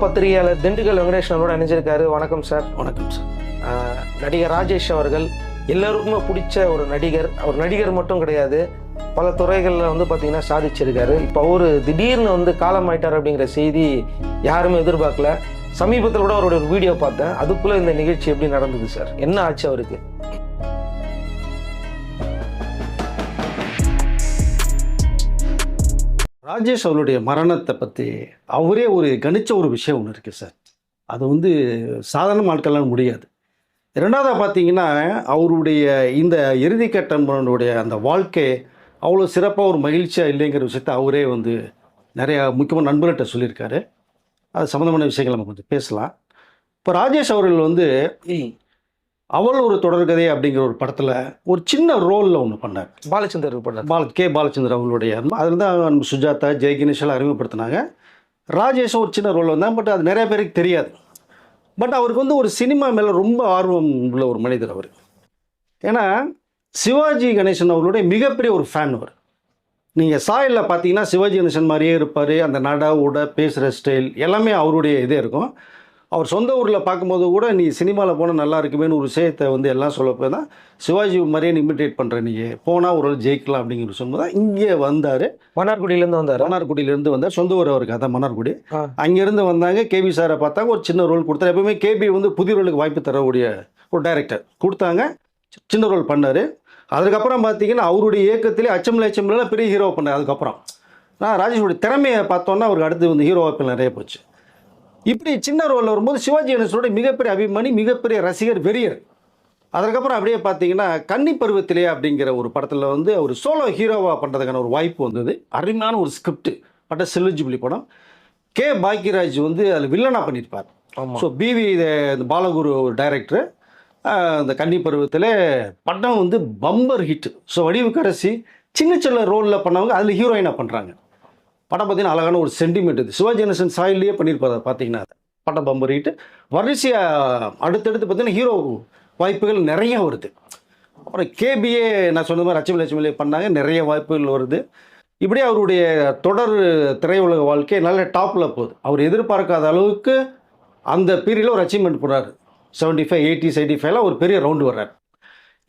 பத்திரிகையாளர் திண்டுக்கல் வெங்கடேஷ் நம்மளோட இணைஞ்சிருக்காரு. வணக்கம் சார். வணக்கம் சார். நடிகர் ராஜேஷ் அவர்கள் எல்லாருக்குமே பிடிச்ச ஒரு நடிகர். அவர் நடிகர் மட்டும் கிடையாது பல துறைகளில் வந்து பார்த்தீங்கன்னா சாதிச்சிருக்காரு. இப்போ அவரு திடீர்னு வந்து காலமாயிட்டார் அப்படிங்கிற செய்தி யாருமே எதிர்பார்க்கல. சமீபத்தில் கூட அவருடைய ஒரு வீடியோ பார்த்தேன். அதுக்குள்ளே இந்த நிகழ்ச்சி எப்படி நடந்தது சார்? என்ன ஆச்சு அவருக்கு? ராஜேஷ் அவருடைய மரணத்தை பற்றி அவரே ஒரு கணிச்ச ஒரு விஷயம் ஒன்று இருக்குது சார். அது வந்து சாதாரண ஆட்கள்லாம் முடியாது. ரெண்டாவதாக பார்த்தீங்கன்னா அவருடைய இந்த இறுதிக்கட்டனுடைய அந்த வாழ்க்கை அவ்வளோ சிறப்பாக ஒரு மகிழ்ச்சியாக இல்லைங்கிற விஷயத்த அவரே வந்து நிறையா முக்கியமான நண்பர்கிட்ட சொல்லியிருக்காரு. அது சம்மந்தமான விஷயங்கள் நம்ம கொஞ்சம் பேசலாம். இப்போ ராஜேஷ் அவர்கள் வந்து அவள் ஒரு தொடர்கதை அப்படிங்கிற ஒரு படத்தில் ஒரு சின்ன ரோலில் ஒன்று பண்ணார். பாலச்சந்தர் பண்ணார் பால கே. பாலச்சந்திரன் அவங்களுடைய அதில் தான் சுஜாதா ஜெய் கணேஷ் எல்லாம் அறிமுகப்படுத்தினாங்க. ராஜேஷும் ஒரு சின்ன ரோல் வந்தாங்க பட் அது நிறைய பேருக்கு தெரியாது. பட் அவருக்கு வந்து ஒரு சினிமா மேலே ரொம்ப ஆர்வம் உள்ள ஒரு மனிதர் அவர். ஏன்னா சிவாஜி கணேசன் அவர்களுடைய மிகப்பெரிய ஒரு ஃபேன் அவர். நீங்கள் சாயலில் பார்த்தீங்கன்னா சிவாஜி கணேசன் மாதிரியே இருப்பார். அந்த நட உட பேசுகிற ஸ்டைல் எல்லாமே அவருடைய இதே இருக்கும். அவர் சொந்த ஊரில் பார்க்கும்போது கூட நீ சினிமாவில் போனால் நல்லா இருக்குமேன்னு ஒரு விஷயத்தை வந்து எல்லாம் சொல்ல போய் தான் சிவாஜி மாதிரியே இமிட்டேட் பண்ணுற நீ போனால் ஒரு ஜெயிக்கலாம் அப்படிங்கிற சொல்லும்போது தான் இங்கே வந்தார். மன்னார்குடியிலேருந்து வந்தார்? மன்னார்குடியிலேருந்து வந்தார். சொந்த ஊர் அவருக்கு அதான் மன்னார்குடி. அங்கேருந்து வந்தாங்க. கேபி சாரை பார்த்தாங்க. ஒரு சின்ன ரோல் கொடுத்தாரு. எப்பவுமே கேபி வந்து புதிய ரோலுக்கு வாய்ப்பு தரக்கூடிய ஒரு டைரக்டர் கொடுத்தாங்க. சின்ன ரோல் பண்ணார். அதுக்கப்புறம் பார்த்தீங்கன்னா அவருடைய இயக்கத்திலே அச்சமில்லை அச்சமில்லாம் பெரிய ஹீரோ பண்ணார். அதுக்கப்புறம். நான் ராஜேஷோட திறமையை பார்த்தோன்னா அவருக்கு அடுத்து வந்து ஹீரோ வாய்ப்புகள் நிறைய போச்சு. இப்படி சின்ன ரோலில் வரும்போது சிவாஜி கணேசனோட மிகப்பெரிய அபிமானி மிகப்பெரிய ரசிகர் வெறியர். அதுக்கப்புறம் அப்படியே பார்த்தீங்கன்னா கன்னி பருவத்திலே அப்படிங்கிற ஒரு படத்தில் வந்து அவர் சோலோ ஹீரோவாக பண்ணுறதுக்கான ஒரு வாய்ப்பு வந்தது. அருமையான ஒரு ஸ்கிரிப்ட் பட்ட செல்லுஜிபிலி படம். கே. பாக்கியராஜ் வந்து அதில் வில்லனாக பண்ணியிருப்பார். ஸோ பிவி இந்த பாலகுரு ஒரு டைரக்டர் அந்த கன்னி பருவத்தில் படம் வந்து பம்பர் ஹிட் ஸோ வடிவுக்கரசி சின்ன சின்ன ரோலில் பண்ணவங்க அதில் ஹீரோயினாக பண்ணுறாங்க படம் பார்த்தீங்கன்னா அழகான ஒரு சென்டிமெண்ட் இது. சிவாஜி கணேசன் சாயிலேயே பண்ணியிருப்பார் பார்த்தீங்கன்னா அது. படம் பம்பர் வரிசையாக அடுத்தடுத்து பார்த்தீங்கன்னா ஹீரோ வாய்ப்புகள் நிறைய வருது. அப்புறம் கேபிஏ நான் சொன்ன மாதிரி லட்சுமி லட்சுமிலே பண்ணாங்க. நிறைய வாய்ப்புகள் வருது. இப்படியே அவருடைய தொடர் திரையுலக வாழ்க்கை நல்ல டாப்பில் போகுது. அவர் எதிர்பார்க்காத அளவுக்கு அந்த பீரியடில் ஒரு அச்சீவ்மெண்ட் போடுறாரு. செவன்ட்டி ஃபைவ் எயிட்டி எயிட்டி ஃபைவ்ல ஒரு பெரிய ரவுண்டு வர்றார்.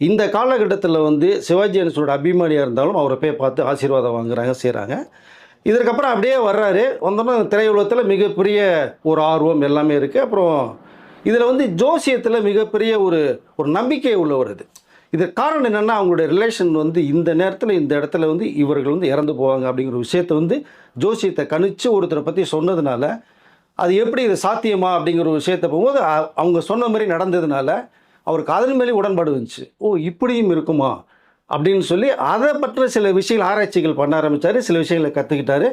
இந்த காலகட்டத்தில் வந்து சிவாஜி கணேசனோட அபிமானியாக இருந்தாலும் அவரை போய் பார்த்து ஆசீர்வாதம் வாங்குறாங்க செய்கிறாங்க இதற்கப்புறம் அப்படியே வர்றாரு. வந்தோம்னா திரையுலகத்தில் மிகப்பெரிய ஒரு ஆர்வம் எல்லாமே இருக்குது அப்புறம் இதில் வந்து ஜோசியத்தில் மிகப்பெரிய ஒரு ஒரு நம்பிக்கை உள்ளவர் இது இதற்கு காரணம் என்னென்னா அவங்களுடைய ரிலேஷன் வந்து இந்த நேரத்தில் இந்த இடத்துல வந்து இவர்கள் வந்து இறந்து போவாங்க அப்படிங்கிற ஒரு விஷயத்தை வந்து ஜோசியத்தை கணிச்சு ஒருத்தரை பற்றி சொன்னதுனால அது எப்படி இது சாத்தியமா அப்படிங்கிற ஒரு விஷயத்தை போகும்போது அவங்க சொன்ன மாதிரி நடந்ததுனால அவருக்கு அதன் மேலே உடன்பாடு வந்துச்சு ஓ இப்படியும் இருக்குமா? அப்படின்னு சொல்லி அதை பற்றி சில விஷயங்கள் ஆராய்ச்சிகள் பண்ண ஆரம்பித்தார் சில விஷயங்களை கற்றுக்கிட்டாரு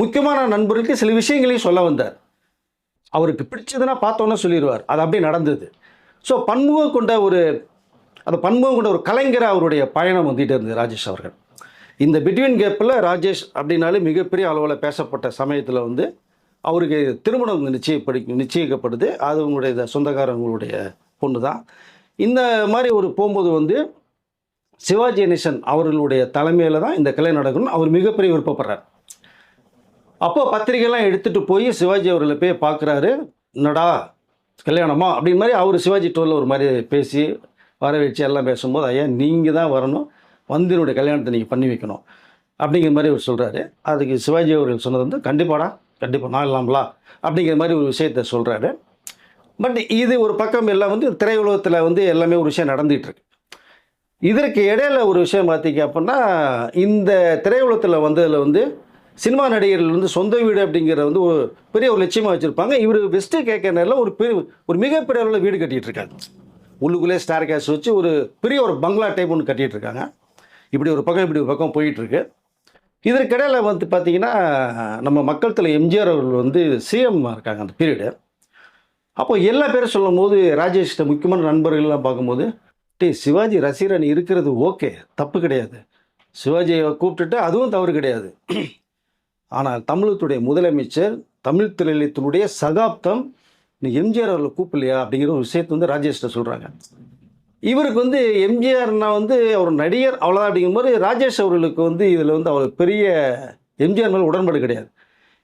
முக்கியமான நண்பர்களுக்கு சில விஷயங்களையும் சொல்ல வந்தார். அவருக்கு பிடிச்சதுன்னா பார்த்தோன்னே சொல்லிடுவார். அது அப்படியே நடந்தது. ஸோ பன்முகம் கொண்ட ஒரு அந்த பன்முகம் கொண்ட ஒரு கலைஞராக அவருடைய பயணம் வந்துகிட்டே இருந்தது ராஜேஷ் அவர்கள். இந்த பிட்வீன் கேப்பில் ராஜேஷ் அப்படின்னாலே மிகப்பெரிய அளவில் பேசப்பட்ட சமயத்தில் வந்து அவருக்கு திருமணம் நிச்சயப்படி நிச்சயிக்கப்படுது. அது உங்களுடைய சொந்தக்காரங்களுடைய பொண்ணு தான் இந்த மாதிரி ஒரு போகும்போது வந்து சிவாஜி கணேசன் அவர்களுடைய தலைமையில் தான் இந்த கலை நடக்கணும்னு அவர் மிகப்பெரிய விருப்பப்படுறார். அப்போ பத்திரிகைலாம் எடுத்துகிட்டு போய் சிவாஜி அவர்களை போய் பார்க்குறாரு. என்னடா கல்யாணமா? அப்படின்னு மாதிரி அவர் சிவாஜி டோலில் ஒரு மாதிரி பேசி வர வச்சு எல்லாம் பேசும்போது ஐயா நீங்கள் தான் வரணும். வந்து என்னுடைய கல்யாணத்தை நீங்கள் பண்ணி வைக்கணும். அப்படிங்கிற மாதிரி அவர் சொல்கிறாரு அதுக்கு சிவாஜி அவர்கள் சொன்னது வந்து கண்டிப்பாடா கண்டிப்பாக நான் இல்லாமலா? அப்படிங்கிற மாதிரி ஒரு விஷயத்த சொல்கிறாரு பட் இது ஒரு பக்கம் எல்லாம் வந்து திரையுலகத்தில் வந்து எல்லாமே ஒரு விஷயம் நடந்துகிட்ருக்கு இதற்கு இடையில ஒரு விஷயம் பார்த்தீங்க அப்படின்னா இந்த திரையுலகத்தில் வந்ததில் வந்து சினிமா நடிகர்கள் வந்து சொந்த வீடு அப்படிங்கிற வந்து ஒரு பெரிய ஒரு லட்சியமாக வச்சுருப்பாங்க. இவர் வெஸ்ட்டு கேட்க நேரில் ஒரு பெரிய ஒரு மிகப்பெரிய அளவில் வீடு கட்டிகிட்டு இருக்காங்க உள்ளுக்குள்ளே ஸ்டார் கேஸ் வச்சு ஒரு பெரிய ஒரு பங்களா டைப் ஒன்று கட்டிகிட்டு இருக்காங்க இப்படி ஒரு பக்கம் இப்படி ஒரு பக்கம் போயிட்டுருக்கு. இதற்கிடையில் வந்து பார்த்தீங்கன்னா நம்ம மக்கள் தலை எம்ஜிஆர் அவர்கள் வந்து சிஎம் இருக்காங்க அந்த பீரியடு அப்போ எல்லா பேரும் சொல்லும் போது ராஜேஷ்ட முக்கியமான நண்பர்கள்லாம் பார்க்கும்போது டே சிவாஜி ரசிகர் நீ இருக்கிறது ஓகே தப்பு கிடையாது. சிவாஜியை கூப்பிட்டுட்டு அதுவும் தவறு கிடையாது. ஆனால் தமிழகத்துடைய முதலமைச்சர் தமிழ் திரையுலகத்தினுடைய சகாப்தம் நீ எம்ஜிஆர் அவர்களை கூப்பிடலையா அப்படிங்கிற ஒரு விஷயத்தை வந்து ராஜேஷ்ட சொல்கிறாங்க இவருக்கு வந்து எம்ஜிஆர்னா வந்து அவர் நடிகர் அவ்வளோதான் அப்படிங்கும்போது ராஜேஷ் அவர்களுக்கு வந்து இதில் வந்து அவர் பெரிய எம்ஜிஆர் மேலே உடன்பாடு கிடையாது.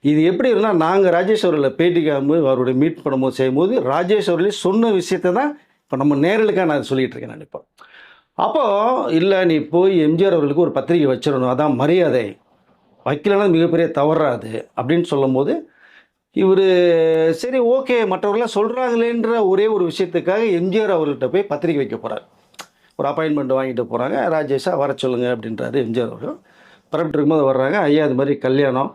இது எப்படி இருந்தால் நாங்கள் ராஜேஷ் அவர்களை பேட்டி அவருடைய மீட் பண்ணும்போது செய்யும்போது ராஜேஷ் அவர்களே சொன்ன விஷயத்தை தான் இப்போ நம்ம நேரலுக்காக நான் சொல்லிகிட்டு இருக்கேன் நான் இப்போ. இல்லை நீ போய் எம்ஜிஆர் அவர்களுக்கு ஒரு பத்திரிக்கை வச்சிடணும் அதான் மரியாதை. வைக்கலன்னா மிகப்பெரிய தவறாது அப்படின்னு சொல்லும்போது இவர் சரி ஓகே மற்றவர்களாம் சொல்கிறாங்களேன்ற ஒரே ஒரு விஷயத்துக்காக எம்ஜிஆர் அவர்கள்ட்ட போய் பத்திரிக்கை வைக்க போகிறார் ஒரு அப்பாயின்மெண்ட் வாங்கிட்டு போகிறாங்க ராஜேஷா வர சொல்லுங்கள் அப்படின்றாரு எம்ஜிஆர் அவர்கள். பரப்பிட்டு இருக்கும்போது வர்றாங்க ஐயா இது மாதிரி கல்யாணம்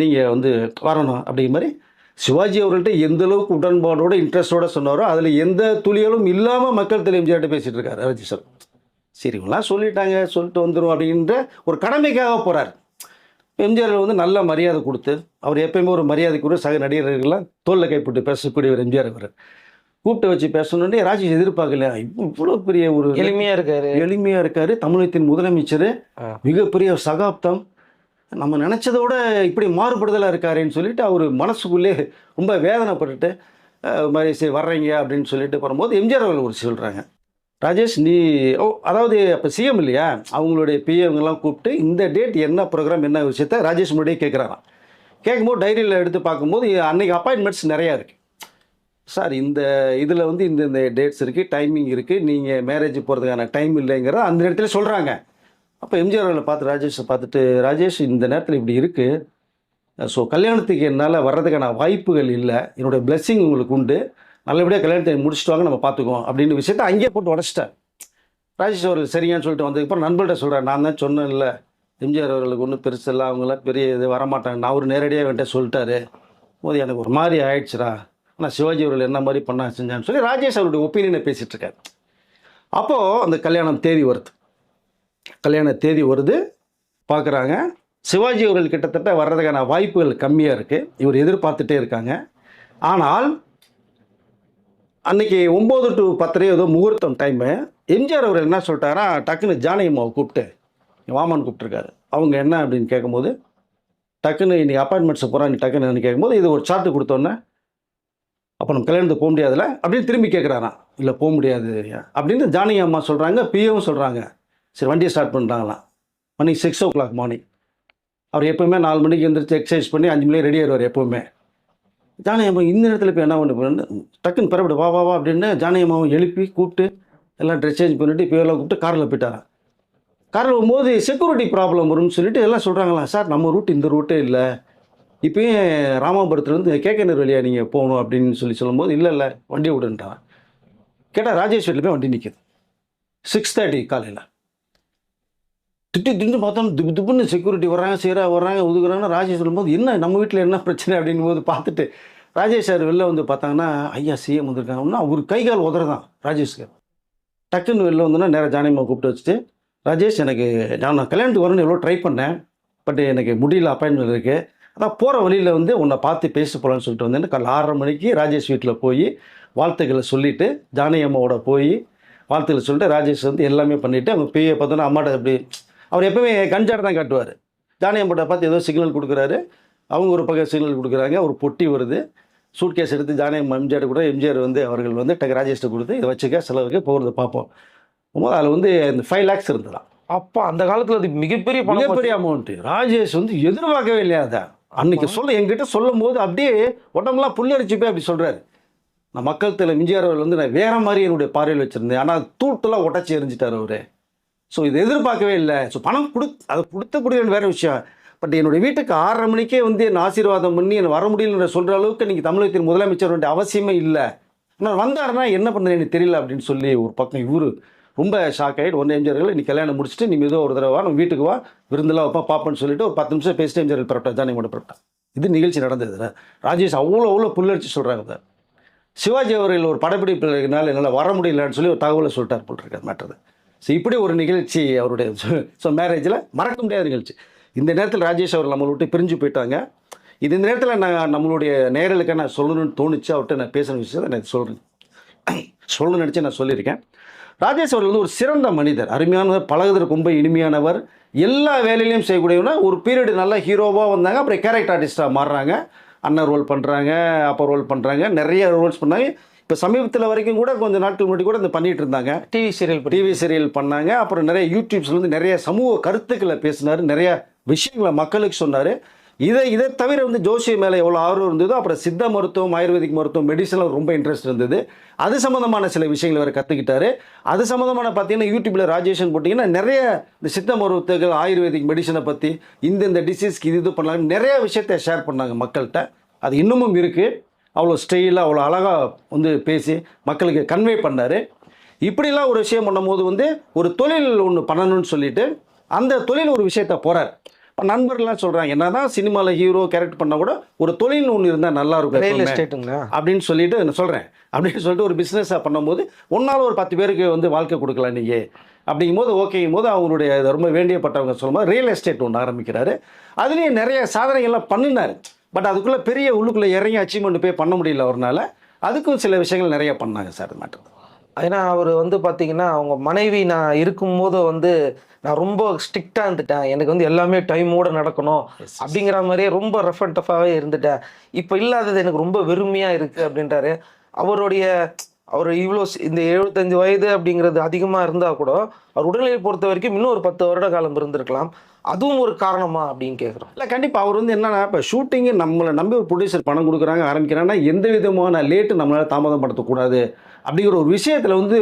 நீங்கள் வந்து வரணும் அப்படிங்கிற மாதிரி சிவாஜி அவர்கள்ட்ட எந்த அளவுக்கு உடன்பாடோட இன்ட்ரெஸ்டோட சொன்னாரோ அதில் எந்த துளியலும் இல்லாமல் மக்கள் தெரிய எம்ஜிஆர்ட்ட பேசிகிட்டு இருக்காரு ராஜேஷ் சார். சரி இவங்களாம் சொல்லிட்டாங்க சொல்லிட்டு வந்துடும் அப்படின்ற ஒரு கடமைக்காக போகிறார் எம்ஜிஆர் வந்து நல்ல மரியாதை கொடுத்து அவர் எப்பயுமே ஒரு மரியாதைக்குரிய சக நடிகர்கள்லாம் தோல்ல கைப்பட்டு பேசக்கூடியவர் எம்ஜிஆர் அவர். கூப்பிட்டு வச்சு பேசணுன்னே ராஜேஷ் எதிர்பார்க்கல இவ்வளோ பெரிய ஒரு எளிமையா இருக்காரு. எளிமையாக இருக்காரு. தமிழகத்தின் முதலமைச்சர். மிகப்பெரிய சகாப்தம். நம்ம நினச்சதோட இப்படி மாறுபடுதலாக இருக்காருன்னு சொல்லிட்டு அவர் மனசுக்குள்ளே ரொம்ப வேதனைப்பட்டுட்டு மாதிரி சரி வர்றீங்க அப்படின்னு சொல்லிட்டு வரும்போது எம்ஜிஆர் அவர்கள் ஒரு சொல்கிறாங்க ராஜேஷ் நீ ஓ அதாவது அப்போ சிஎம் இல்லையா? அவங்களுடைய பிஎம்லாம் கூப்பிட்டு இந்த டேட் என்ன ப்ரோக்ராம் என்ன விஷயத்த ராஜேஷ் முன்னாடியே கேட்குறாராம் கேட்கும்போது டைரியில் எடுத்து பார்க்கும்போது அன்றைக்கி அப்பாயின்மெண்ட்ஸ் நிறையா இருக்குது சார் இந்த இதில் வந்து இந்த இந்த டேட்ஸ் இருக்குது டைமிங் இருக்குது நீங்கள் மேரேஜ் போகிறதுக்கான டைம் இல்லைங்கிறத அந்த இடத்துல சொல்கிறாங்க அப்போ எம்ஜிஆர் அவர்களை பார்த்து ராஜேஷை பார்த்துட்டு ராஜேஷ் இந்த நேரத்தில் இப்படி இருக்குது ஸோ கல்யாணத்துக்கு என்னால் வர்றதுக்கான வாய்ப்புகள் இல்லை. என்னுடைய blessing உங்களுக்கு உண்டு. நல்லபடியாக கல்யாணத்தை முடிச்சுட்டு வாங்க நம்ம பார்த்துக்குவோம். அப்படின்னு விஷயத்த அங்கேயே போட்டு உடச்சிட்டேன் ராஜேஷ் அவர்கள் சரியான்னு சொல்லிட்டு வந்ததுக்கப்புறம் நண்பர்கிட்ட சொல்கிறேன் நான் தான் சொன்னேன் இல்லை எம்ஜிஆர் அவர்களுக்கு ஒன்றும் பெருசில்ல அவங்களாம் பெரிய இது வரமாட்டாங்க. நான் அவர் நேரடியாக என்கிட்ட சொல்லிட்டாரு. போது எனக்கு ஒரு மாதிரி ஆயிடுச்சுடா. ஆனால் சிவாஜி அவர்கள் என்ன மாதிரி பண்ண செஞ்சான்னு சொல்லி ராஜேஷ் அவருடைய ஒப்பீனியனை பேசிகிட்டு இருக்காரு. அப்போது அந்த கல்யாணம் தேதி வருது. கல்யாண தேதி வருது. பார்க்குறாங்க சிவாஜி அவர்கள் கிட்டத்தட்ட வர்றதுக்கான வாய்ப்புகள் கம்மியாக இருக்குது இவர் எதிர்பார்த்துட்டே இருக்காங்க. ஆனால் அன்னைக்கு ஒம்பது டு பத்தரை ஏதோ முகூர்த்தம் டைமு எம்ஜிஆர் அவர் என்ன சொல்லிட்டாரா டக்குன்னு ஜானகி கூப்பிட்டு வாமான்னு கூப்பிட்டுருக்காரு. அவங்க என்ன அப்படின்னு கேட்கும்போது டக்குன்னு இன்னைக்கு அப்பாயின்மெண்ட்ஸை போகிறாங்க டக்குன்னு கேட்கும்போது இது ஒரு சார்ட்டு கொடுத்தோன்னே அப்போ நம்ம கல்யாணத்துக்கு போக முடியாதுல்ல? அப்படின்னு திரும்பி கேட்குறாராம் இல்லை போக முடியாது அப்படின்னு ஜானகி அம்மா சொல்கிறாங்க பிஏவும் சொல்கிறாங்க சரி வண்டியை ஸ்டார்ட் பண்ணுறாங்களாம் மணி சிக்ஸ் ஓ கிளாக் மார்னிங் அவர் எப்போவுமே நாலு மணிக்கு எழுந்திரிச்சு எக்ஸசைஸ் பண்ணி அஞ்சு மணிக்கு ரெடி ஆயிடுவார் எப்போவுமே. ஜானகியம்மா இந்த நேரத்தில் இப்போ என்ன பண்ணு டக்குன்னு பெறப்படு வா வா வா அப்படின்னு ஜானகி எழுப்பி கூப்பிட்டு எல்லாம் ட்ரெஸ் சேஞ்ச் பண்ணிவிட்டு இப்போ எல்லாம் கூப்பிட்டு காரில் போயிட்டாராம் காரில் போகும்போது செக்யூரிட்டி ப்ராப்ளம் வரும்னு சொல்லிட்டு எல்லாம் சொல்கிறாங்களா சார் நம்ம ரூட் இந்த ரூட்டே இல்லை. இப்போயும் ராமாபுரத்துலேருந்து கேக்கனர் வழியாக நீங்கள் போகணும் அப்படின்னு சொல்லி சொல்லும்போது இல்லை இல்லை வண்டியை விடுன்றான் கேட்டால் ராஜேஷ் போய் வண்டி நிற்கிது சிக்ஸ் தேர்ட்டி காலையில். திட்டு திட்டு பார்த்தோம் துப்பு துப்புன்னு செக்யூரிட்டி வர்றாங்க சீராக வர்றாங்க ஒதுக்குறாங்க ராஜேஷ் சொல்லும்போது என்ன நம்ம வீட்டில் என்ன பிரச்சனை? அப்படின்னு போது பார்த்துட்டு ராஜேஷ் சார் வெளில வந்து பார்த்தாங்கன்னா ஐயா சிஎம் வந்திருக்காங்கன்னா அவர் கை கால் உதறதான் ராஜேஷ்க்கு டக்குன்னு வெளில வந்தோன்னா நேராக ஜானியம்மா கூப்பிட்டு வச்சுட்டு ராஜேஷ் எனக்கு நான் நான் கல்யாணத்துக்கு வரணும்னு எவ்வளோ ட்ரை பண்ணேன் பட் எனக்கு முடியல அப்பாயின்மெண்ட் இருக்குது அதான் போகிற வழியில் வந்து உன்னை பார்த்து பேச போகலான்னு சொல்லிட்டு வந்தேன் காலைல ஆறரை மணிக்கு ராஜேஷ் வீட்டில் போய் வாழ்த்துக்களை சொல்லிவிட்டு ஜானகி அம்மாவோட போய் வாழ்த்துக்களை சொல்லிட்டு ராஜேஷ் வந்து எல்லாமே பண்ணிவிட்டு அவங்க பேயை பார்த்தோன்னா அம்மாட்ட அப்படி அவர் எப்பவுமே கஞ்சாட தான் காட்டுவார். ஜானகி அம்மாட்ட பார்த்து ஏதோ சிக்னல் கொடுக்குறாரு. அவங்க ஒரு பக்கம் சிக்னல் கொடுக்குறாங்க. ஒரு பொட்டி வருது. சூட்கேஸ் எடுத்து ஜானகி அம்மா எம்ஜிஆர் கூட எம்ஜிஆர் வந்து அவர்கள் வந்து டக்கு ராஜேஷ்ட கொடுத்து இதை வச்சுக்க செலவுக்கு போகிறத பார்ப்போம். போகும்போது அதில் வந்து இந்த ஃபைவ் லேக்ஸ் இருந்ததாம். அப்பா அந்த காலத்துல அது மிகப்பெரிய மிகப்பெரிய அமௌண்ட்டு ராஜேஷ் வந்து எதிர்பார்க்கவே இல்லையா அதை? அன்னைக்கு சொல்ல என்கிட்ட சொல்லும் போது அப்படியே உடம்புலாம் புல்லரிச்சு போய் அப்படி சொல்கிறாரு நான் மக்கள் தலை எம்ஜிஆர் அவர்கள் வந்து நான் வேற மாதிரி என்னுடைய பார்வையில் வச்சுருந்தேன். ஆனால் தூட்டெல்லாம் உடச்சி எரிஞ்சிட்டார் அவரு. ஸோ இது எதிர்பார்க்கவே இல்லை. ஸோ பணம் கொடு அதை கொடுத்தக்கூடிய வேற விஷயம். பட் என்னுடைய வீட்டுக்கு ஆறரை மணிக்கே வந்து என்னை ஆசீர்வாதம் பண்ணி என்னை வர முடியலன்ற சொல்கிற அளவுக்கு நீங்கள் தமிழகத்தின் முதலமைச்சர் வேண்டிய அவசியமே இல்லை. நான் வந்தாருன்னா என்ன பண்ணுறது எனக்கு தெரியல அப்படின்னு சொல்லி ஒரு பக்கம் இவரு ரொம்ப ஷாக் ஆகிட்டு ஒன்று எம்ஜிஆர்கள் நீ கல்யாணம் முடிச்சுட்டு நீ ஏதோ ஒரு தடவை நம்ம வீட்டுக்கு வா விருந்தெல்லாம் வைப்பா பாப்பேன்னு சொல்லிட்டு ஒரு பத்து நிமிஷம் பேசிட்டு எம்ஜிஆர் பரப்பிட்டா ஜானகி மட்டும் பரப்பிட்டா இது நிகழ்ச்சி நடந்தது ராஜேஷ் அவ்வளோ அவ்வளோ புல்லரிச்சு சொல்கிறாங்க சார் சிவாஜி அவர்கள் ஒரு படப்பிடிப்புனால என்னால் வர முடியலன்னு சொல்லி ஒரு தகவலை சொல்லிட்டார் போட்டிருக்காரு மேட்டர். ஸோ இப்படி ஒரு நிகழ்ச்சி அவருடைய ஸோ மேரேஜில் மறக்க முடியாத நிகழ்ச்சி. இந்த நேரத்தில் ராஜேஷ் அவர் நம்மளை விட்டு பிரிஞ்சு போயிட்டாங்க. இது இந்த நேரத்தில் நான் நம்மளுடைய நேரலுக்கு நான் சொல்லணும்னு தோணுச்சு. அவர்கிட்ட நான் பேசின விஷயத்தை நான் சொல்கிறேன் சொல்லணும்னு நினச்சி நான் சொல்லியிருக்கேன். ராஜேஷ் அவர்கள் வந்து ஒரு சிறந்த மனிதர். அருமையானவர் பழகுதற்கு ரொம்ப இனிமையானவர். எல்லா வேலையிலையும் செய்யக்கூடியவனா. ஒரு பீரியடு நல்லா ஹீரோவாக வந்தாங்க. அப்புறம் கேரக்டர் ஆர்டிஸ்ட்டாக மாறுறாங்க. அண்ணன் ரோல் பண்ணுறாங்க அப்போ ரோல் பண்ணுறாங்க நிறைய ரோல்ஸ் பண்ணாங்க. இப்போ சமீபத்தில் வரைக்கும் கூட கொஞ்சம் நாட்கள் முன்னாடி கூட இந்த பண்ணிட்டு இருந்தாங்க டிவி சீரியல் டிவி சீரியல் பண்ணாங்க. அப்புறம் நிறைய யூடியூப்ஸ்ல வந்து நிறைய சமூக கருத்துக்களை பேசினார். நிறைய விஷயங்களை மக்களுக்கு சொன்னார். இதை இதை தவிர வந்து ஜோசியம் மேலே எவ்வளோ ஆர்வம் இருந்ததோ அப்புறம் சித்த மருத்துவம் ஆயுர்வேதிக் மருத்துவம் மெடிசனில் ரொம்ப இன்ட்ரெஸ்ட் இருந்தது. அது சம்மந்தமான சில விஷயங்கள் அவர் கற்றுக்கிட்டாரு அது சம்மந்தமான பார்த்தீங்கன்னா யூடியூப்பில் ராஜேஷன் போட்டிங்கன்னா நிறைய இந்த சித்த மருத்துவங்கள் ஆயுர்வேதிக் மெடிசனை பற்றி இந்த இந்த டிசீஸ்க்கு இது இது பண்ணலாம் நிறைய விஷயத்தை ஷேர் பண்ணாங்க மக்கள்கிட்ட. அது இன்னமும் இருக்குது அவ்வளோ ஸ்டைலாக அவ்வளோ அழகாக வந்து பேசி மக்களுக்கு கன்வே பண்ணார். இப்படிலாம் ஒரு விஷயம் பண்ணும்போது வந்து ஒரு தொழில் ஒன்று பண்ணணும்னு சொல்லிட்டு அந்த தொழில் ஒரு விஷயத்த போகிறார் இப்போ நண்பர்கள்லாம் சொல்கிறாங்க என்னதான் சினிமாவில் ஹீரோ கேரக்டர் பண்ணால் கூட ஒரு தொழில் ஒன்று இருந்தால் நல்லா இருக்கும் ரியல். எஸ்டேட்டுங்களா அப்படின்னு சொல்லிட்டு நான் சொல்கிறேன் அப்படின்னு சொல்லிட்டு ஒரு பிஸ்னஸாக பண்ணும்போது ஒன்றால் ஒரு பத்து பேருக்கு வந்து வாழ்க்கை கொடுக்கலாம் நீங்கள் அப்படிங்கும்போது ஓகேங்கும் போது அவங்களுடைய ரொம்ப வேண்டியப்பட்டவங்க சொல்லும்போது ரியல் எஸ்டேட் ஒன்று ஆரம்பிக்கிறாரு. அதுலேயும் நிறைய சாதனைகள்லாம் பண்ணினார். பட் அதுக்குள்ளே பெரிய உள்ளுக்குள்ளே இறங்கி அச்சீவ்மெண்ட் போய் பண்ண முடியல அவரால் அதுக்கும் சில விஷயங்கள் நிறைய பண்ணாங்க சார் அது மேட்டர் ஏன்னா அவர் வந்து பார்த்தீங்கன்னா அவங்க மனைவி நான் இருக்கும்போது வந்து நான் ரொம்ப ஸ்ட்ரிக்டாக இருந்துட்டேன். எனக்கு வந்து எல்லாமே டைமோட நடக்கணும் அப்படிங்கிற மாதிரியே ரொம்ப ரஃப் அண்ட் டஃபாகவே இருந்துட்டேன். இப்போ இல்லாதது எனக்கு ரொம்ப வெறுமையாக இருக்குது அப்படின்றாரு. அவருடைய அவர் இவ்வளோ இந்த எழுபத்தஞ்சு வயது அப்படிங்கிறது அதிகமாக இருந்தால் கூட அவர் உடல்நிலை பொறுத்த வரைக்கும் இன்னும் ஒரு பத்து வருட காலம் இருந்திருக்கலாம். அதுவும் ஒரு காரணமா அப்படின்னு கேட்குறோம் இல்லை கண்டிப்பாக அவர் வந்து என்னென்னா இப்போ ஷூட்டிங்கு நம்மளை நம்பி ஒரு ப்ரொடியூசர் பணம் கொடுக்குறாங்க ஆரம்பிக்கிறாங்கன்னா எந்த விதமான லேட்டு நம்மளால் தாமதம் படுத்தக்கூடாது அப்படிங்கிற ஒரு விஷயத்தில் வந்து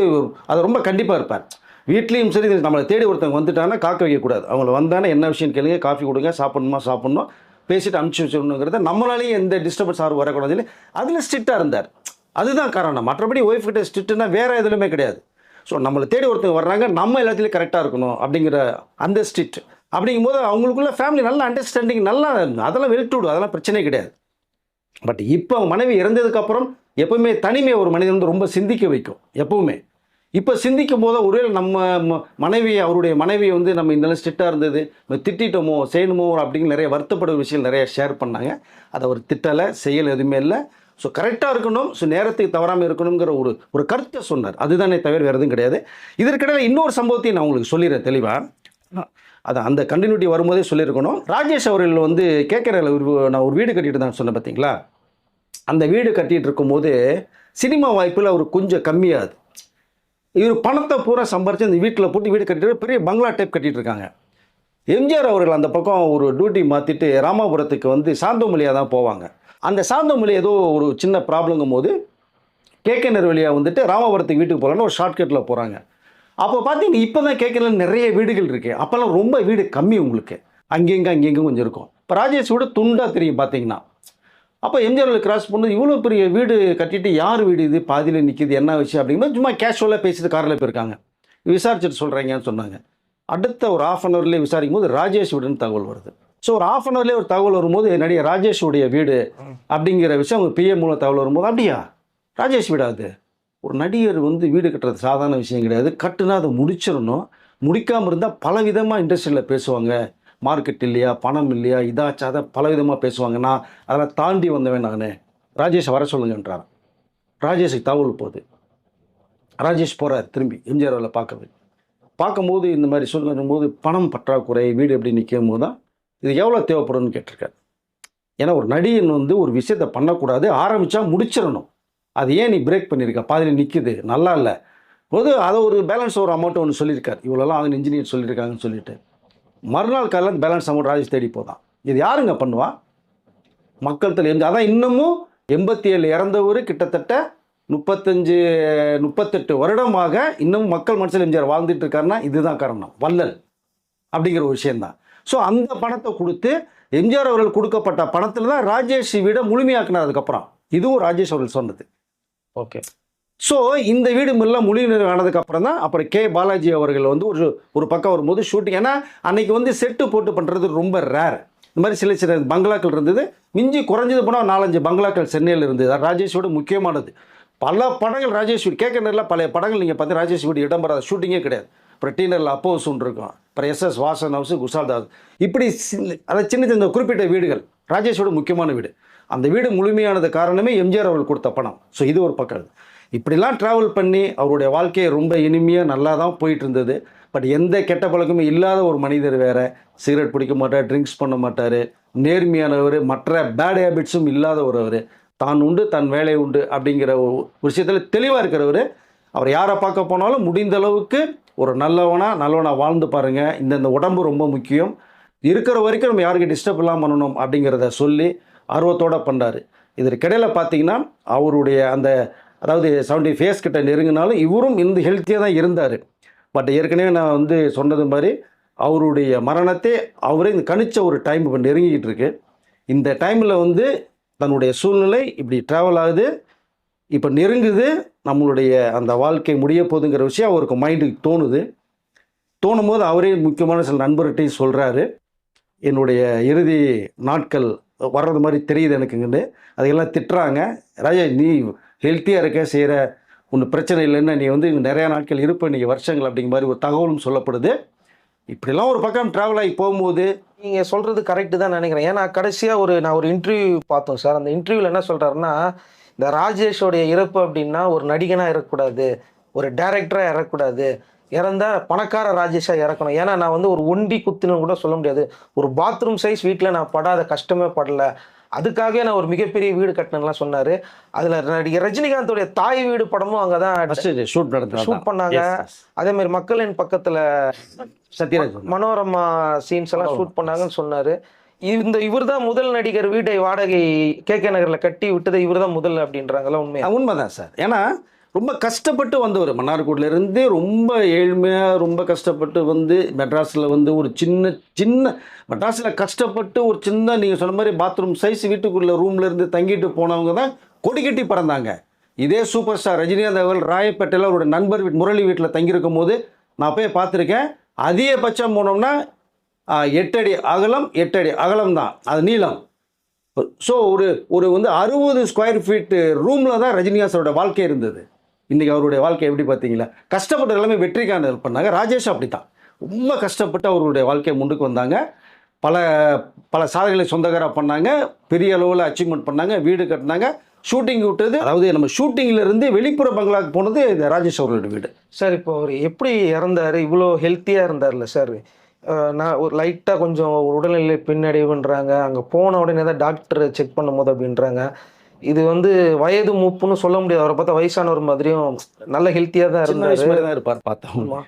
அது ரொம்ப கண்டிப்பாக இருப்பார். வீட்லேயும் சரி நம்மளை தேடி ஒருத்தவங்க வந்துட்டாங்கன்னா காக்க வைக்கக்கூடாது அவங்கள வந்தானே என்ன விஷயம் கேளுங்க காஃபி கொடுங்க சாப்பிட்ணுமா சாப்பிட்ணும் பேசிட்டு அனுப்பிச்சி வச்சிடணுங்கிறத நம்மளாலேயும் எந்த டிஸ்டர்பன்ஸ் ஆகும் வரக்கூடாது அதில் ஸ்ட்ரிக்டாக இருந்தார். அதுதான் காரணம். மற்றபடி ஒய்ஃப் கிட்ட ஸ்ட்ரிக்ட்னா வேறு எதுலையுமே கிடையாது. ஸோ நம்மளை தேடி ஒருத்தவங்க வர்றாங்க நம்ம எல்லாத்துலேயும் கரெக்டாக இருக்கணும் அப்படிங்கிற அந்த ஸ்ட்ரிக்ட் அப்படிங்கும்போது அவங்களுக்குள்ள ஃபேமிலி நல்ல அண்டர்ஸ்டாண்டிங் நல்லா அதெல்லாம் வெல்ட்டுடு அதெல்லாம் பிரச்சனையே கிடையாது. பட் இப்போ அவங்க மனைவி இறந்ததுக்கப்புறம் எப்பவுமே தனிமை ஒரு மனிதன் வந்து ரொம்ப சிந்திக்க வைக்கும் எப்பவுமே. இப்போ சிந்திக்கும் போது ஒருவேளை நம்ம ம- மனைவி அவருடைய மனைவியை வந்து நம்ம இந்த ஸ்ட்ரிக்டாக இருந்தது நம்ம திட்டிட்டோமோ செய்யணுமோ அப்படிங்கிற நிறைய வருத்தப்படுற விஷயம் நிறைய ஷேர் பண்ணாங்க. அதை அவர் திட்டலை செயல் எதுவுமே இல்லை. ஸோ கரெக்டாக இருக்கணும். ஸோ நேரத்துக்கு தவறாமல் இருக்கணுங்கிற ஒரு ஒரு கருத்தை சொன்னார். அதுதானே தவிர வேறு எதுவும் கிடையாது. இதற்கிடையில் இன்னொரு சம்பவத்தையும் நான் உங்களுக்கு சொல்லிடுறேன் தெளிவாக அது அந்த கண்டினியூட்டி வரும்போதே சொல்லியிருக்கணும். ராஜேஷ் அவர்கள் வந்து கேட்குற நான் ஒரு வீடு கட்டிட்டு தான் சொன்னேன் பார்த்தீங்களா? அந்த வீடு கட்டிட்டு இருக்கும்போது சினிமா வாய்ப்பில் அவர் கொஞ்சம் கம்மியாகுது இவர் பணத்தை பூரா சம்பாரிச்சு அந்த வீட்டில் போட்டு வீடு கட்டிட்டு பெரிய பங்களா டைப் கட்டிட்டு இருக்காங்க. எம்ஜிஆர் அவர்கள் அந்த பக்கம் ஒரு டியூட்டி மாற்றிட்டு ராமாபுரத்துக்கு வந்து சாந்தோமொழியாக தான் போவாங்க. அந்த சாந்தோமொழி ஏதோ ஒரு சின்ன ப்ராப்ளங்கும் போது கேகேனர் வழியாக வந்துட்டு ராமபுரத்துக்கு வீட்டுக்கு போகலான்னு ஒரு ஷார்ட்கட்டில் போகிறாங்க அப்போ பார்த்தீங்கன்னா இப்போ தான் கேட்கல நிறைய வீடுகள் இருக்குது அப்போல்லாம் ரொம்ப வீடு கம்மி உங்களுக்கு. அங்கேங்க அங்கேங்க கொஞ்சம் இருக்கும். இப்போ ராஜேஷ் வீடு துண்டாக தெரியும் பார்த்தீங்கன்னா அப்போ எம்ஜிஆரில் கிராஸ் பண்ணது இவ்வளோ பெரிய வீடு கட்டிட்டு யார் வீடு இது? பாதியில் நிற்கிது என்ன விஷயம் அப்படிங்கும்போது சும்மா கேஷுவலாக பேசிட்டு காரில் போயிருக்காங்க. விசாரிச்சுட்டு சொல்கிறீங்கன்னு சொன்னாங்க. அடுத்த ஒரு ஆஃப் அன் ஹவர்லேயே விசாரிக்கும் போது ராஜேஷ் வீடுன்னு தகவல் வருது. ஸோ ஒரு ஆஃப் அன் ஹவர்லேயே ஒரு தகவல் வரும்போது நடிகர் ராஜேஷுடைய வீடு அப்படிங்கிற விஷயம் அவங்க பிஎம் மூலம் தகவல் வரும்போது அப்படியா? ராஜேஷ் வீடா அது? ஒரு நடிகர் வந்து வீடு கட்டுறது சாதாரண விஷயம் கிடையாது. கட்டுனா அதை முடிச்சிடணும். முடிக்காமல் இருந்தால் பல விதமாக இண்டஸ்ட்ரியில் பேசுவாங்க. மார்க்கெட் இல்லையா பணம் இல்லையா இதாச்சா அதை பல விதமாக பேசுவாங்க. நான் அதெல்லாம் தாண்டி வந்தவன் நான். ராஜேஷ் வர சொல்லுங்கன்றார் ராஜேஷுக்கு தகவல் போகுது. ராஜேஷ் போகிறார் திரும்பி. எம்ஜிஆர் அவர்களை பார்க்கறது பார்க்கும்போது இந்த மாதிரி சொல்லும்போது பணம் பற்றாக்குறை வீடு எப்படி நிற்கும் போது தான் இது எவ்வளோ தேவைப்படும்னு கேட்டிருக்காரு. ஏன்னா ஒரு நடிகன் வந்து ஒரு விஷயத்தை பண்ணக்கூடாது ஆரம்பித்தா முடிச்சிடணும். அது ஏன் நீ பிரேக் பண்ணியிருக்க? பாதியில் நிற்குது நல்லா இல்லை. போது அதை ஒரு பேலன்ஸ் ஒரு அமௌண்ட் ஒன்று சொல்லியிருக்கார். இவ்வளோலாம் அவங்க இன்ஜினியர் சொல்லியிருக்காங்கன்னு சொல்லிட்டு. மறுநாள் காலையில் பேலன்ஸ் அமௌண்ட் ராஜேஷ் தேடி போதான். இது யாருங்க பண்ணுவா? மக்கள் தலைவர் அதான் இன்னமும் எண்பத்தி ஏழு இறந்தவர் கிட்டத்தட்ட முப்பத்தஞ்சு முப்பத்தெட்டு வருடமாக இன்னும் மக்கள் மனசில் எம்ஜிஆர் வாழ்ந்துட்டு இருக்காருன்னா இதுதான் காரணம். வள்ளல் அப்படிங்கிற ஒரு விஷயந்தான் ஸோ அந்த பணத்தை கொடுத்து எம்ஜிஆர் அவர்கள் கொடுக்கப்பட்ட பணத்தில் தான் ராஜேஷ் வீடை முழுமையாக்குனார் அதுக்கப்புறம் இதுவும் ராஜேஷ் அவர்கள் சொன்னது. ஓகே. ஸோ இந்த வீடு எல்லாம் முழுநிலை ஆனதுக்கு அப்புறம் தான் அப்புறம் கே பாலாஜி அவர்கள் வந்து ஒரு ஒரு பக்கம் வரும்போது ஷூட்டிங் ஏன்னா அன்னைக்கு வந்து செட்டு போட்டு பண்ணுறது ரொம்ப ரேர் இந்த மாதிரி சில சில பங்களாக்கள் இருந்தது. மிஞ்சி குறைஞ்சது போனால் நாலஞ்சு பங்களாக்கள் சென்னையில் இருந்தது. ராஜேஷோட முக்கியமானது. பல படங்கள் ராஜேஷ் வீடு. கேட்க நேரில் பழைய படங்கள் நீங்கள் பார்த்து ராஜேஷ் வீடு இடம்பெறாத ஷூட்டிங்கே கிடையாது. அப்புறம் டீனரில் அப்போஸ் ஒன்று இருக்கும். அப்புறம் S S Vasan house Kushal Das. இப்படி சின்ன- சின்ன சின்ன குறிப்பிட்ட வீடுகள். ராஜேஷோட முக்கியமான வீடு. அந்த வீடு முழுமையானது காரணமே எம்ஜிஆர் அவர்கள் கொடுத்த பணம். ஸோ இது ஒரு பக்கம் இப்படிலாம் ட்ராவல் பண்ணி அவருடைய வாழ்க்கையை ரொம்ப இனிமையாக நல்லா தான் போயிட்டு இருந்தது பட் எந்த கெட்ட பழக்கமும் இல்லாத ஒரு மனிதர் வேறு. சிகரெட் பிடிக்க மாட்டார் ட்ரிங்க்ஸ் பண்ண மாட்டார். நேர்மையானவர் மற்ற பேட் ஹேபிட்ஸும் இல்லாத ஒருவர் தான் உண்டு தன் வேலை உண்டு அப்படிங்கிற ஒரு ஒரு விஷயத்தில் தெளிவாக இருக்கிறவர். அவர் யாரை பார்க்க போனாலும் முடிந்த அளவுக்கு ஒரு நல்லவனாக நல்லவனாக வாழ்ந்து பாருங்கள் இந்த இந்த உடம்பு ரொம்ப முக்கியம். இருக்கிற வரைக்கும் நம்ம யாருக்கு டிஸ்டர்ப் இல்லாமல் பண்ணணும் அப்படிங்கிறத சொல்லி ஆர்வத்தோட பண்ணார் இதற்கிடையில் பார்த்தீங்கன்னா அவருடைய அந்த அதாவது செவன்டி ஃபேஸ் கிட்ட நெருங்கினாலும் இவரும் இந்த ஹெல்த்தியாக தான் இருந்தார். பட் ஏற்கனவே நான் வந்து சொன்னது மாதிரி அவருடைய மரணத்தை அவரே இந்த கணிச்ச ஒரு டைம் இப்போ நெருங்கிக்கிட்டு இருக்கு. இந்த டைமில் வந்து தன்னுடைய சூழ்நிலை இப்படி ட்ராவல் ஆகுது. இப்போ நெருங்குது. நம்மளுடைய அந்த வாழ்க்கை முடிய போதுங்கிற விஷயம் அவருக்கு மைண்டுக்கு தோணுது. தோணும் போது அவரே முக்கியமான சில நண்பர்கிட்டையும் சொல்கிறாரு என்னுடைய இறுதி நாட்கள் வர்றது மாதிரி தெரியுது எனக்குங்கன்னு. அதையெல்லாம் திட்டுறாங்க. ராஜா நீ ஹெல்த்தியாக இருக்க செய்கிற ஒன்றும் பிரச்சனை இல்லைன்னா நீ வந்து நிறையா நாட்கள் இருப்ப நீங்கள் வருஷங்கள் அப்படிங்கிற மாதிரி ஒரு தகவலும் சொல்லப்படுது. இப்படிலாம் ஒரு பக்கம் ட்ராவல் ஆகி போகும்போது நீங்கள் சொல்கிறது கரெக்டு தான் நினைக்கிறேன். ஏன்னா கடைசியாக ஒரு நான் ஒரு இன்டர்வியூ பார்த்தோம் சார். அந்த இன்டர்வியூவில் என்ன சொல்கிறாருன்னா இந்த ராஜேஷோடைய இறப்பு அப்படின்னா ஒரு நடிகனாக இறக்கக்கூடாது ஒரு டைரக்டராக இறக்கக்கூடாது. இறந்தா பணக்கார ராஜேஷாக இறக்கணும். ஏன்னா நான் வந்து ஒரு ஒண்டி குத்துன்னு கூட சொல்ல முடியாது. ஒரு பாத்ரூம் சைஸ் வீட்டில் நான் படாத கஷ்டமே படல. அதுக்காகவே நான் ஒரு மிகப்பெரிய வீடு கட்டினேன்லாம் சொன்னார். அதில் நடிகர் ரஜினிகாந்தோடைய தாய் வீடு படமும் அங்கே தான் ஷூட் நடந்தது ஷூட் பண்ணாங்க. அதே மாதிரி மக்களின் பக்கத்தில் சத்யராஜ் மனோரமா சீன்ஸ் எல்லாம் ஷூட் பண்ணாங்கன்னு சொன்னாரு. இந்த இவர்தான் முதல் நடிகர் வீட்டை வாடகை கே கே நகரில் கட்டி விட்டது இவர்தான் முதல் அப்படின்றாங்களாம் உண்மை உண்மைதான் சார். ஏன்னா ரொம்ப கஷ்டப்பட்டு வந்தவர் மன்னார்கோட்டிலேருந்து ரொம்ப ஏழ்மையாக ரொம்ப கஷ்டப்பட்டு வந்து மெட்ராஸில் வந்து ஒரு சின்ன சின்ன மெட்ராஸில் கஷ்டப்பட்டு ஒரு சின்ன நீங்கள் சொன்ன மாதிரி பாத்ரூம் சைஸ் வீட்டுக்குள்ளே ரூம்லேருந்து தங்கிட்டு போனவங்க தான் கொடி கட்டி பறந்தாங்க. இதே சூப்பர் ஸ்டார் ரஜினிகாந்த் அவர்கள் ராயப்பேட்டையில் அவருடைய நண்பர் முரளி வீட்டில் தங்கியிருக்கும் போது நான் போய் பார்த்துருக்கேன். அதிகபட்சம் போனோம்னா எட்டடி அகலம் எட்டடி அகலம் தான் அது நீளம். ஸோ ஒரு ஒரு வந்து அறுபது ஸ்கொயர் ஃபீட்டு ரூமில் தான் ரஜினிகாந்த் வாழ்க்கை இருந்தது. இன்றைக்கி அவருடைய வாழ்க்கை எப்படி பார்த்தீங்களா? கஷ்டப்பட்ட எல்லாமே வெற்றிக்கான பண்ணாங்க. ராஜேஷ் அப்படி தான் ரொம்ப கஷ்டப்பட்டு அவருடைய வாழ்க்கையை முன்னுக்கு வந்தாங்க. பல பல சாதனைகளை சொந்தக்காராக பண்ணாங்க. பெரிய அளவில் அச்சீவ்மெண்ட் பண்ணாங்க. வீடு கட்டினாங்க. ஷூட்டிங் விட்டது. அதாவது நம்ம ஷூட்டிங்ல இருந்து வெளிப்புற பங்களாக்கு போனது இந்த ராஜேஷ் அவர்களோட வீடு. சார் இப்போ அவர் எப்படி இறந்தாரு? இவ்வளோ ஹெல்த்தியாக இருந்தார்ல சார்? நான் ஒரு லைட்டாக கொஞ்சம் உடல்நிலை பின்னடைவுன்றாங்க அங்கே போன உடனே தான் டாக்டர் செக் பண்ணும்போது அப்படின்றாங்க. இது வந்து வயது மூப்புன்னு சொல்ல முடியாது. அவரை பார்த்தா வயசானவர் மாதிரியும் நல்ல ஹெல்த்தியாக தான் இருந்தார். இருப்பார் பார்த்தோம் ஆமா.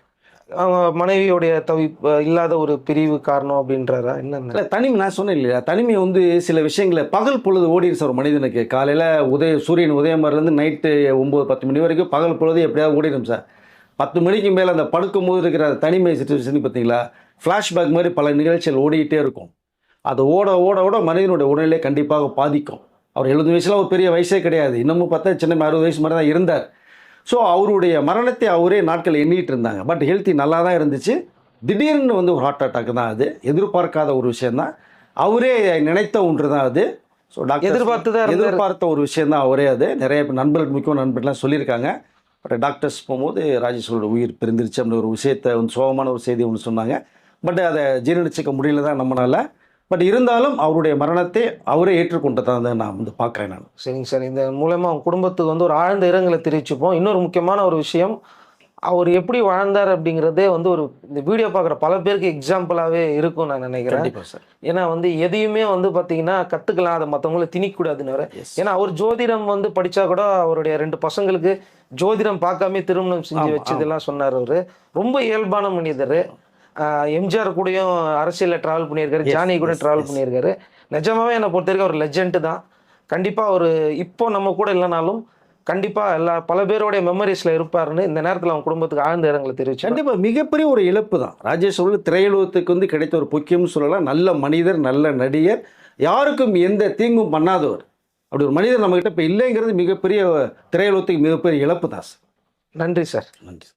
அவங்க மனைவியோடைய தவி இல்லாத ஒரு பிரிவு காரணம் அப்படின்றாரா? இல்லை தனிமை நான் சொன்னேன் இல்லையா? தனிமை வந்து சில விஷயங்களை பகல் பொழுது ஓடிடுச்சு ஒரு மனிதனுக்கு. காலையில் உதய சூரியன் உதயமாரிலேருந்து நைட்டு ஒம்பது பத்து மணி வரைக்கும் பகல் பொழுது எப்படியாவது ஓடிடும் சார். பத்து மணிக்கு மேலே அந்த படுக்கும் போது இருக்கிற தனிமை சுச்சுவேஷன் பார்த்தீங்களா? ஃப்ளாஷ்பேக் மாதிரி பல நிகழ்ச்சிகள் ஓடிக்கிட்டே இருக்கும். அது ஓட ஓட ஓட மனிதனுடைய உடல்நிலை கண்டிப்பாக பாதிக்கும். அவர் எழுபது வயசுல ஒரு பெரிய வயசே கிடையாது. இன்னமும் பார்த்தா சின்ன அறுபது வயசு மாதிரி தான் இருந்தார். ஸோ அவருடைய மரணத்தை அவரே நாட்கள் எண்ணிட்டு இருந்தாங்க. பட் ஹெல்த்தி நல்லா தான் இருந்துச்சு. திடீர்னு வந்து ஒரு ஹார்ட் அட்டாக் தான் அது. எதிர்பார்க்காத ஒரு விஷயம்தான் அவரே நினைத்த ஒன்று தான் அது. ஸோ டாக்டர் எதிர்பார்த்து தான். எதிர்பார்த்த ஒரு விஷயம் தான் அவரே அது. நிறைய பேர் நண்பர்கள் முக்கிய நண்பர்கள்லாம் சொல்லியிருக்காங்க. பட் டாக்டர்ஸ் போகும்போது ராஜேஸ்வரோட உயிர் பிரிந்திருச்சு அப்படின்ற ஒரு விஷயத்தை வந்து சோகமான ஒரு செய்தி ஒன்று சொன்னாங்க. பட் அதை ஜீரணிச்சிக்க முடியல தான் நம்மளால பட் இருந்தாலும் அவருடைய மரணத்தை அவரே ஏற்றுக்கொண்டதான் நான் வந்து பார்க்குறேன் நான். சரிங்க சார். இந்த மூலமா அவங்க குடும்பத்துக்கு வந்து ஒரு ஆழ்ந்த இரங்கலை தெரிவிச்சுப்போம். இன்னொரு முக்கியமான ஒரு விஷயம் அவர் எப்படி வாழ்ந்தார் அப்படிங்கிறதே வந்து ஒரு இந்த வீடியோ பார்க்குற பல பேருக்கு எக்ஸாம்பிளாகவே இருக்கும் நான் நினைக்கிறேன். சார். ஏன்னா வந்து எதையுமே வந்து பார்த்தீங்கன்னா கற்றுக்கலாம் அதை மற்றவங்கள திணிக்கக்கூடாதுன்னு வர ஏன்னா அவர் ஜோதிடம் வந்து படித்தா கூட அவருடைய ரெண்டு பசங்களுக்கு ஜோதிடம் பார்க்காம திருமணம் செஞ்சு வச்சதெல்லாம் சொன்னார் அவர். ரொம்ப இயல்பான மனிதர். எம்ஜிஆர் கூடயும் அரசியலில் ட்ராவல் பண்ணியிருக்காரு ஜானி கூட ட்ராவல். பண்ணியிருக்காரு. நிஜமாவே என்னை பொறுத்த வரைக்கும் அவர் லெஜெண்ட் தான். கண்டிப்பாக அவர் இப்போ நம்ம கூட இல்லைனாலும் கண்டிப்பாக எல்லா பல பேருடைய மெமரிஸில் இருப்பாருன்னு இந்த நேரத்தில் அவங்க குடும்பத்துக்கு ஆழ்ந்த இரங்கலை தெரிவிச்சு கண்டிப்பாக மிகப்பெரிய ஒரு இழப்பு தான். ராஜேஷ் அவர்கள் திரையுலகத்துக்கு வந்து கிடைத்த ஒரு பொக்கியம்னு சொல்லலாம். நல்ல மனிதர் நல்ல நடிகர். யாருக்கும் எந்த தீங்கும் பண்ணாதவர். அப்படி ஒரு மனிதர் நம்மகிட்ட இப்போ இல்லைங்கிறது மிகப்பெரிய திரையுலகத்துக்கு மிகப்பெரிய இழப்பு தான் சார். நன்றி சார். நன்றி